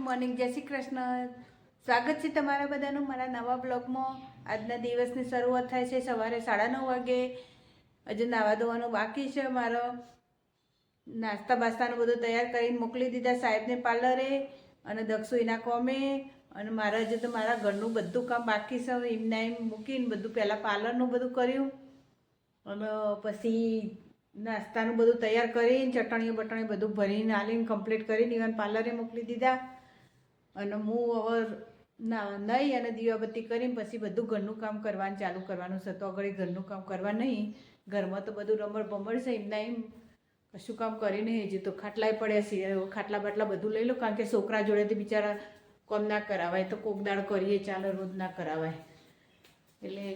Morning, જય શ્રી કૃષ્ણ. સ્વાગત છે તમારા બધાનું મારા નવા બ્લોગમાં. આજના દિવસની શરૂઆત થાય છે સવારે સાડા નવ વાગે. હજુ નાવા ધોવાનું બાકી છે મારો નાસ્તા બાસ્તાનું બધું તૈયાર કરીને મોકલી દીધા સાહેબને પાર્લરે અને દક્ષુઈના કોમે. અને મારા હજુ તો મારા ઘરનું બધું કામ બાકી છે. એમના એમ મૂકીને બધું પહેલાં પાર્લરનું બધું કર્યું. અને પછી નાસ્તાનું બધું તૈયાર કરીને ચટણીઓ બટણીઓ બધું ભરીને આલીને કમ્પ્લીટ કરીને ઇવન પાર્લરે મોકલી દીધા. અને હું હવે ના નહીં અને દીવાબત્તી કરીને પછી બધું ઘરનું કામ કરવાનું, ચાલુ કરવાનું છે તો આગળ ઘરનું કામ કરવા નહીં. ઘરમાં તો બધું રમણ ભમણ છે એમના એમ કશું કામ કરીને હજી તો ખાટલાય પડ્યા છે ખાટલા બાટલા બધું લઈ લો, કારણ કે છોકરા જોડેથી બિચારા કોમ ના કરાવાય. તો કોક દાળ કરીએ, ચાલો રોજ ના કરાવાય. એટલે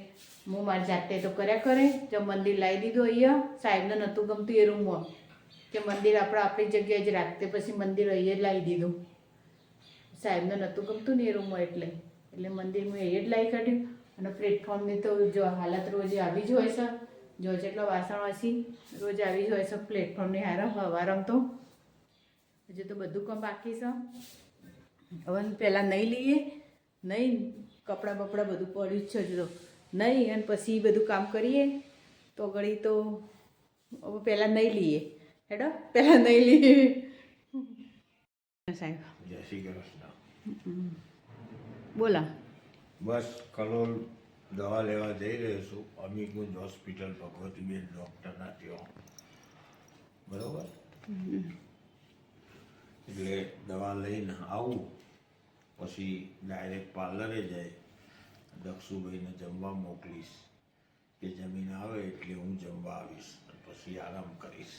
હું મારી જાતે તો કર્યા કરે. જો મંદિર લાવી દીધું અહીંયા, સાહેબને નહોતું ગમતું એ રૂમમાં. કે મંદિર આપણે આપણી જગ્યાએ જ રાખતે. પછી મંદિર અહીંયા લાવી દીધું. સાહેબને નહોતું ગમતું ને એ રૂમમાં એટલે. એટલે મંદિર એ જ લાવી કાઢ્યું. અને પ્લેટફોર્મની તો જો હાલત રોજ આવી જ હોય છે. જો જેટલો વાસણ વાસી રોજ આવી જ હોય છે પ્લેટફોર્મની હારમ હવારમ તો. હજુ તો બધું કામ બાકી છે. હવે પહેલાં નહીં લઈએ. નહીં કપડાં બપડાં બધું પડ્યું જ છે હજુ તો. નહીં અને પછી બધું કામ કરીએ. તો ઘડી તો હવે પહેલાં નહીં લઈએ. હેડો, પહેલાં નહીં લઈએ. સાહેબ જય શ્રી કૃષ્ણ બોલા બસ કલોલ દવા લેવા જઈ રહ્યો છું અમીગુંજ હોસ્પિટલ ભગવતીબેન ડૉક્ટરના ત્યાં બરોબર એટલે દવા લઈને આવું પછી ડાયરેક્ટ પાર્લરે જાય દક્ષુભાઈને જમવા મોકલીશ કે જમીન આવે એટલે હું જમવા આવીશ પછી આરામ કરીશ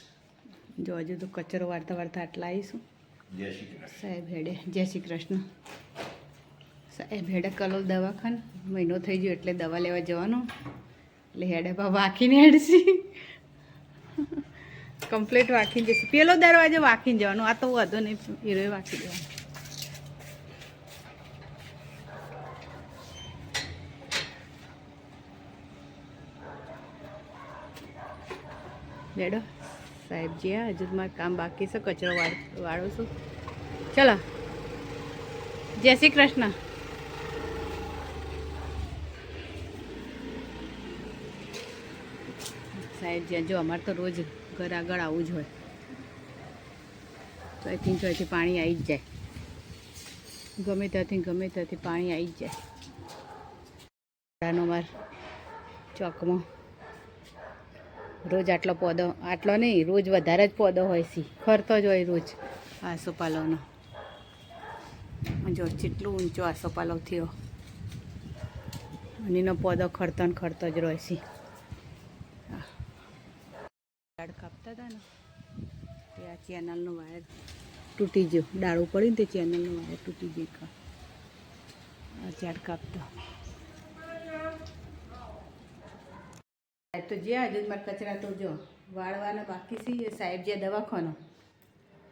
જો હજુ તો કચરો વાળતા વાળતા આટલા આવીશું કૃષ્ણ સાહેબ હેડે, જય શ્રી કૃષ્ણ. સાહેબ હેડે, કલોલ દવાખાન, મહિનો થઈ ગયો એટલે દવા લેવા જવાનો. એટલે હેડે બા વાંકીને હેડસી કમ્પ્લીટ વાંકીને જશે. પેલો દરવાજો વાંકીને જવાનું. આ તો વાંધો નહીં હીરોએ વાંકી દેવાનું. બેડો. સાહેબજી આ હજુ મારું કામ બાકી છે, કચરો વાળ છું. ચલો. જય શ્રી કૃષ્ણ. સાહેબ જ્યાં જો અમારે તો રોજ ઘર આગળ આવવું જ હોય. તો અહીંથી ચોથી પાણી આવી જ જાય. ગમે ત્યાંથી ગમે ત્યાંથી પાણી આવી જ જાય. નો માર ચોકમાં. રોજ આટલો પોદો, આટલો નહીં, રોજ વધારે જ પોદો હોય સી ખરતો જ હોય રોજ. આસોપાલવનો. જો જેટલું ઊંચો આસોપાલવ થયો. અને એનો પોદો ખરતો ને ખરતો જ રહે છે. ઝાડ કાપતા હતા ને, તે આ ચેનલનો વાયર તૂટી ગયો. ડાળું પડીને તે ચેનલનું વાયર તૂટી ગયો. આ ઝાડ કાપતા. તો જ્યાં હજુ મારા કચરા તો જો વાળવાના બાકી છે સાહેબ જે દવાખાનો.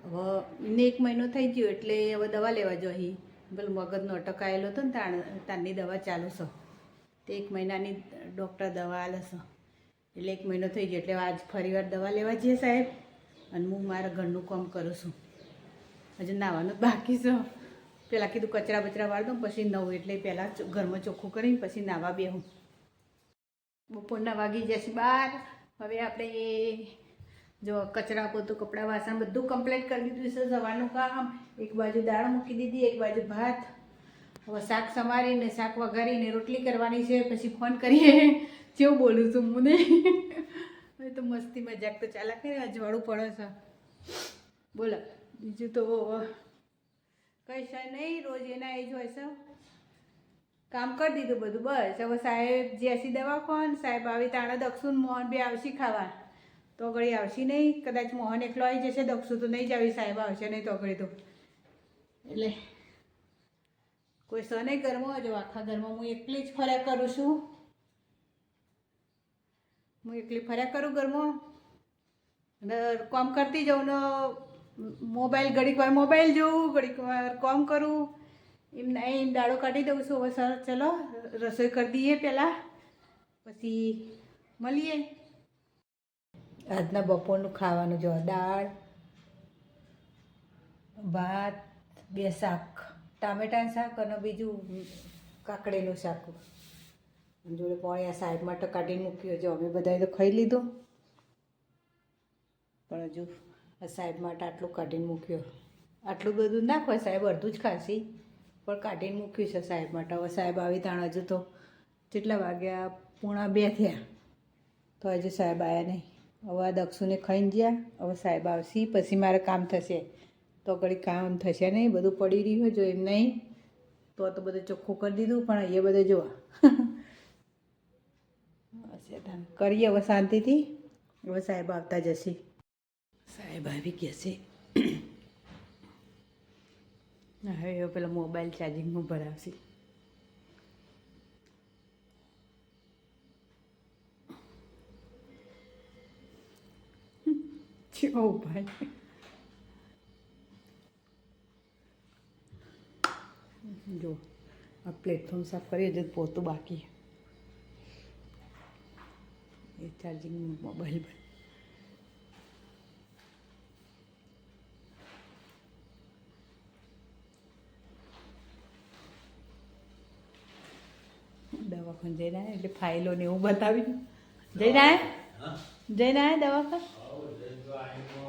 હવે એને એક મહિનો થઈ ગયો એટલે હવે દવા લેવા જો અહીં. પેલું મગજનો અટકાયેલો હતો ને તાણ તારની દવા ચાલુ છે. તે એક મહિનાની ડૉક્ટર દવા આલે છે. એટલે એક મહિનો થઈ ગયો એટલે આજ ફરીવાર દવા લેવા જઈએ સાહેબ. અને હું મારા ઘરનું કામ કરું છું. હજુ નાવાનું બાકી છે. પહેલાં કીધું કચરા બચરા વાળ દઉં પછી નવું, એટલે પહેલાં ઘરમાં ચોખ્ખું કરીને પછી નાવા બેહું. બપોરના વાગી જશે બાર. હવે આપણે જો કચરા પોતું, કપડાં વાસણ બધું કમ્પ્લીટ કરી દીધું છે. સવારનું કામ, એક બાજુ દાળ મૂકી દીધી, એક બાજુ ભાત. હવે શાક સમારીને, શાક વઘારીને રોટલી કરવાની છે. પછી ફોન કરીએ. જેવું બોલું છું મને? હવે તો મસ્તી મજાક તો ચાલા. કરે અજવાળું પડે છે. બોલો, બીજું તો કઈ છે નહીં. રોજ એના એ જ હોય છે. કામ કરી દીધું બધું, બસ. હવે સાહેબ જેસી દવાખાન સાહેબ આવી તાણા દક્ષુન મોહન બી આવશે ખાવા. તો ઘડી આવશે નહીં. કદાચ મોહન એકલો આવી જશે, દક્ષુ તો નહીં જ આવી, સાહેબ આવશે નહીં તો ઘડી તો. એટલે કોઈ સને ઘરમાં જો આખા ઘરમાં હું એકલી જ ફર્યા કરું છું. હું એકલી ફર્યા કરું ઘરમાં. અને કામ કરતી જાઉં ને, મોબાઈલ, ઘડીક વાર મોબાઈલ જોઉં, ઘડીક વાર કામ કરું. એમ એમ દાડો કાઢી દઉં છું. હવે સર, ચલો, રસોઈ કરી દઈએ પહેલાં. પછી મળીએ. આજના બપોરનું ખાવાનું જો, દાળ, ભાત, બે શાક, ટામેટાનું શાક અને બીજું કાકડીનું શાક. જોડે પાણી આ સાઈડ માટે કાઢીને મૂક્યો. જો, અમે બધાએ તો ખાઈ લીધો. પણ હજુ આ સાહેબ માટે આટલું કાઢીને મૂક્યો. આટલું બધું ના ખાય સાહેબ, અડધું જ ખાશી. પણ કાઢીને મૂક્યું છે સાહેબ માટે. હવે સાહેબ આવી તાણ હજુ તો કેટલા વાગ્યા? પૂણા બે થયા. તો હજુ સાહેબ આવ્યા નહીં. હવે આ દક્ષુને ખાઈને ગયા. હવે સાહેબ આવશે. પછી મારે કામ થશે. તો ઘડી કામ થશે નહીં. બધું પડી રહ્યું જો એમ નહીં, તો તો બધું ચોખ્ખું કરી દીધું, પણ એ બધું જોવા. કરીએ હવે શાંતિથી. હવે સાહેબ આવતા જશે. સાહેબ આવી ગયા છે. હવે પેલો મોબાઈલ ચાર્જિંગમાં ભરાવશે ઓ ભાઈ. જો, આ પ્લેટફોર્મ સાફ કરીએ તો પોતું બાકી. એ ચાર્જિંગ મોબાઈલ દવાખાને જઈને આવ્યા એટલે ફાઇલો ને એવું બતાવ્યું જઈને આવ્યા હા? જઈને આવ્યા દવાખાને? આવો જઈને આવીને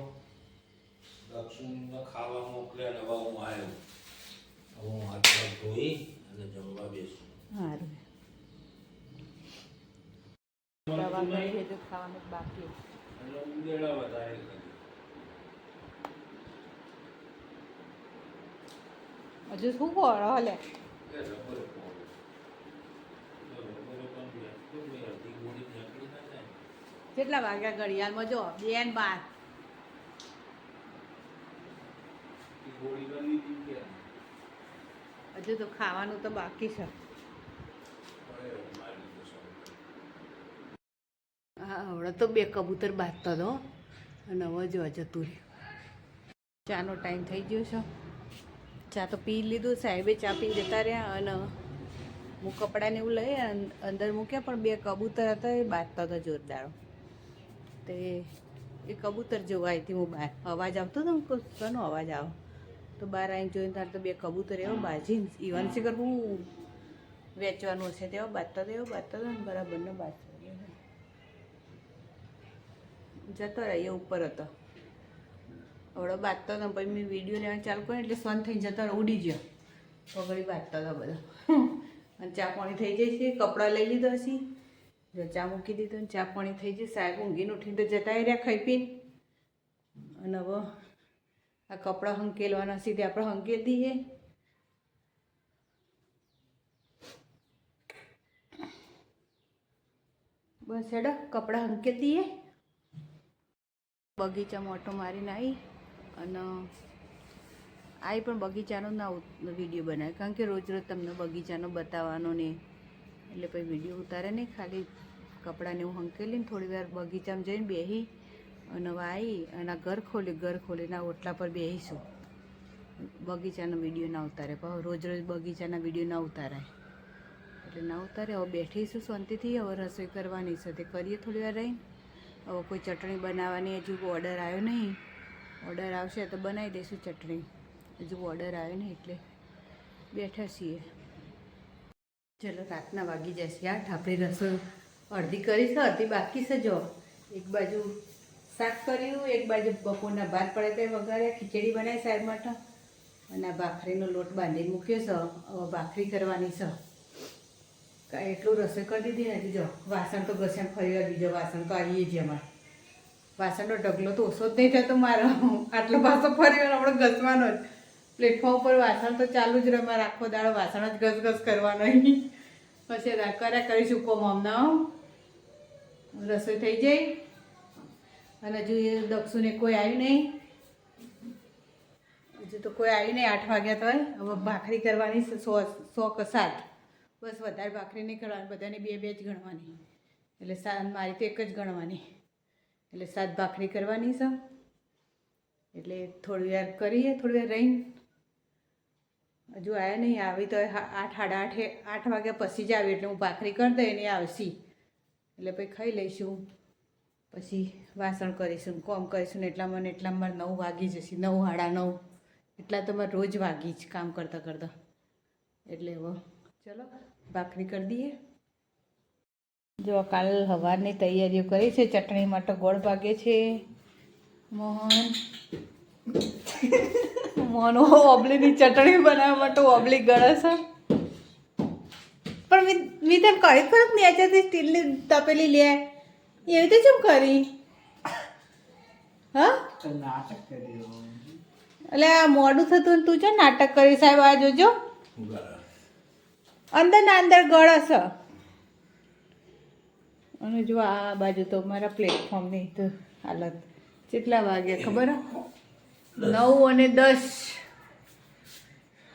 દક્ષિણને ખાવા મોકલે અને હું આવ્યો. હું હાથ ધોઈ અને જમવા બેસું. સારું દવાખાને હજુ ખાવાનું બાકી. ઉંદેડા વધારે હજુ શું કરો હલે એ રબર પાડો. તો રબરો પણ બેસતો જ નહીં. અડધી ગોળી નીકળી ના જાય. કેટલા વાગ્યા ઘડિયાળમાં? જો બાર લીધી જ ગયા. હજુ તો ખાવાનું તો બાકી છે. હા, હમણાં તો બે કબૂતર બાંધતો હતો અને હવે જો જતું રહ્યું. ચાનો ટાઈમ થઈ ગયો છે. ચા તો પી લીધું, સાહેબે ચા પી જતા રહ્યા અને હું કપડાને એવું લઈ અંદર મૂક્યા, પણ બે કબૂતર હતા એ બાંધતા હતા જોરદાર. તે એ કબૂતર જેવું આવી હતી હું બહાર અવાજ આવતો હતો ને કોનો અવાજ આવો? તો બહાર આવીને જોઈને તાર તો બે કબૂતર એવો બાજીને ઈવન શિખર હું વેચવાનું હશે તેવા બાજતો હતા એવો બાંધતા હતા ને બરાબરનો બાજતો જતો રહીએ ઉપર હતો. હવડો બાજતો હતો પછી મેં વીડિયો લેવાનું ચાલુ કર્યો એટલે સ્વન થઈ જતો ઉડી ગયો. પગડી બાજતો હતો બધો. અને ચા પાણી થઈ જાય છે, કપડાં લઈ લીધો હશે. જો ચા મૂકી દીધો ને ચા પાણી થઈ જાય સાહેબ ઊંઘીને ઉઠીને તો જતા રહ્યા ખાઈ પીને. અને હવે આ કપડાં હંકેલવાના સીધે આપણે હંકેલ દઈએ. બસ હેડો, કપડાં હંકેલ દઈએ. બગીચામાં ઓટો મારીને આવી અને આવી પણ બગીચાનો ના વીડિયો બનાવે. કારણ કે રોજ રોજ તમને બગીચાનો બતાવવાનો ને, એટલે પછી વીડિયો ઉતારે નહીં ખાલી. કપડાને હું હંકેલીને થોડી વાર બગીચામાં જઈને બેસી અને હવે અને ઘર ખોલી, ઘર ખોલીને ઓટલા પર બેસીશું બગીચાનો વીડિયો ના ઉતારે. પણ રોજ રોજ બગીચાના વીડિયો ના ઉતારાય એટલે ના ઉતારે, હવે બેઠીશું શાંતિથી. હવે રસોઈ કરવાની છે તે કરીએ થોડી વાર રહીને. હવે કોઈ ચટણી બનાવવાની હજુ ઓર્ડર આવ્યો નહીં. ઓર્ડર આવશે તો બનાવી દઈશું ચટણી. હજુ ઓર્ડર આવ્યો નહીં એટલે બેઠા છીએ. ચલો, રાતના વાગી જશે. આઠ આપણી રસોઈ અડધી કરી છે, અડધી બાકી છે જો. એક બાજુ શાક કર્યું, એક બાજુ બપોરના ભાત પડે તે વઘાર્યા, ખીચડી બનાવી સાહેબ માટે. અને આ ભાખરીનો લોટ બાંધીને મૂક્યો છે, હવે ભાખરી કરવાની છે. એટલું રસોઈ કરી દીધી ને જો, વાસણ તો ઘસણ ફરી બીજો વાસણ તો આવીએ જ અમારે વાસણનો ઢગલો તો ઓછો જ નહીં થતો મારો. આટલો પાછો ફરી આપણે ઘસવાનો જ. પ્લેટફોર્મ પર વાસણ તો ચાલુ જ રહે, મારે આખો દાડો વાસણ જ ઘસ ઘસ કરવાનો પછી કર્યા કરીશું કોમ હમણાં રસોઈ થઈ જાય અને હજુ એ દક્ષુને કોઈ આવ્યું નહીં. હજુ તો કોઈ આવ્યું નહીં, આઠ વાગ્યા તો હવે ભાખરી કરવાની સો સો કે સાત. બસ વધારે ભાખરી નહીં કરવાની, બધાને બે બે જ ગણવાની. એટલે સાત મારી તો એક જ ગણવાની. એટલે સાત ભાખરી કરવાની છે. એટલે થોડી વાર કરીએ, થોડી વાર રહીને. હજુ આવ્યા નહીં, આવી તો આઠ, સાડા આઠે, આઠ વાગ્યા પછી જ આવી, એટલે હું ભાખરી કરી દઈ ને આવશી. એટલે પછી ખાઈ લઈશું. પછી વાસણ કરીશું, કોમ કરીશું ને એટલામાં મને એટલામાં મારે નવ વાગી જશે, નવ, સાડા નવ. એટલા તો મારે રોજ વાગી જ કામ કરતાં કરતાં. એટલે હવે ચલો, ભાખરી કરી દઈએ. જો કાલ સવારની તૈયારીઓ કરી છે, ચટણી માટે ગોળ ભાગે છે. મોહન. મોહન ઓબલીની ચટણી બનાવવા માટે ઓબલી ગળે છે. પણ મેં મેં તને કહ્યું ખરું કે નેચરથી સ્ટીલની તપેલી લે. એવી રીતે કેમ કરી? હા? એટલે આ મોડું થતું તું છે નાટક કરી સાહેબ આ જોજો. અંદર ના અંદર ગળસ અને જો આ બાજુ તો મારા પ્લેટફોર્મની તો હાલત. કેટલા વાગ્યા ખબર? હે? નવ અને દસ.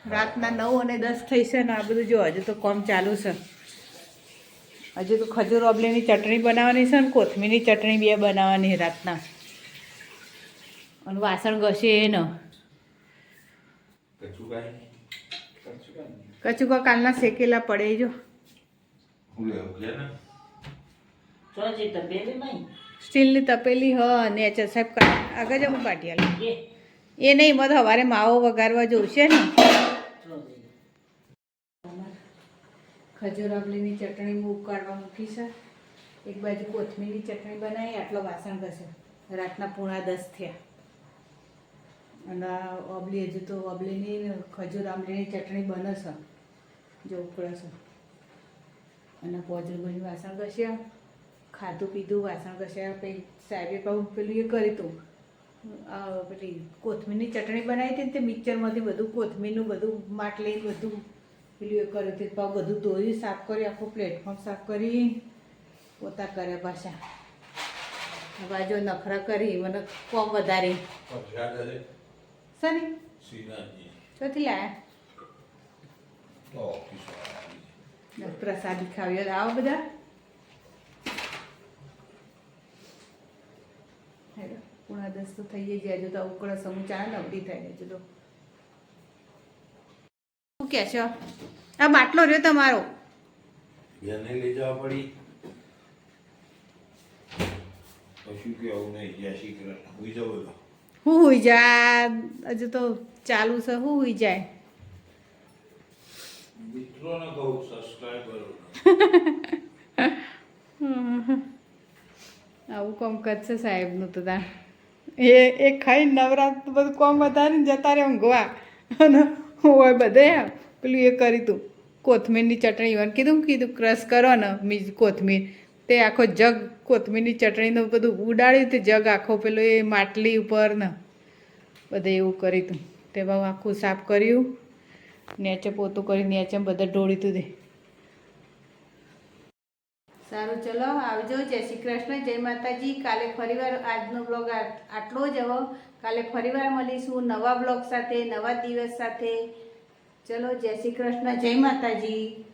રાતના નવ અને દસ થઈ છે ને આ બધું જો હજુ તો કોમ ચાલુ છે. હજુ તો ખજૂર ઓબલીની ચટણી બનાવવાની છે ને કોથમીરની ચટણી બે બનાવવાની છે રાતના. અને વાસણ ઘસે એ ન કચુકા કાલના શેકેલા પડે જો. સ્ટીલની તપેલી હ ને સાહેબ આગળ જ હું કાઢી આલું. એ નહીં મત સવારે માવો વઘારવા જોશે ને? ખજૂર આંબલીની ચટણી હું ઉકાળવા મૂકી છે એક બાજુ કોથમીરની ચટણી બનાવી, આટલો વાસણ ઘસે. રાતના પૂણા દસ થયા. અને ઓબલી હજુ તો ઓબલીની ખજૂર આંબલીની ચટણી બને છે જો ઉકળે છે અને પોજરભાઈ વાસણ ઘસ્યા. ખાધું પીધું વાસણ ઘસ્યા. પછી સાહેબે પાછું પેલું એ કર્યું હતું આ પેલી કોથમીરની ચટણી બનાવી હતી ને તે મિક્સરમાંથી બધું કોથમીરનું બધું માટલી બધું પેલું એ કર્યું હતું. પાછું બધું ધોયું સાફ કરી આખું પ્લેટફોર્મ સાફ કરી પોતા કર્યા પાછા. બાજુ નખરા કરી મને કોમ વધારી. સની ચોથી લાયા? પ્રસાદી ખાવ્યો આવો બધા. હેલો. પૂણા દસ તો થઈ જાય હજુ તો ઉકળો સમૂહ ચા નવડી થાય હજુ તો. શું કે છો? આ બાટલો રહ્યો તમારો. એને લઈ જવા પડી. કશું કેવું નહીં. જય શ્રી કૃષ્ણ. હુઈ જાવ હું હોઈ જાય? હજુ તો ચાલુ છે. હું હોઈ જાય? મિત્રોને કહું સબસ્ક્રાઈબરો આવું કોમ કરશે સાહેબનું તો તાર. એ એ ખાઈ નવરાત બધું કોમ વધારીને જતા રહે ઊંઘવા અને હોય બધે પેલું એ કર્યું તું. કોથમીરની ચટણી વન કીધું કીધું, ક્રશ કરો ને મીજ કોથમીર. તે આખો જગ કોથમીરની ચટણીનું બધું ઉડાડ્યું તે જગ આખો પેલો એ માટલી ઉપર ને. બધે એવું કર્યું તું. તે બહુ આખું સાફ કર્યું. નેચે પોતું કરી, નેચે બધા ઢોળી તું દે સારું, ચલો, આવજો. જય શ્રી કૃષ્ણ, જય માતાજી. કાલે ફરીવાર આજનો બ્લોગ આટલો જ હવે કાલે ફરીવાર મળીશું નવા બ્લોગ સાથે, નવા દિવસ સાથે. ચલો, જય શ્રી કૃષ્ણ, જય માતાજી.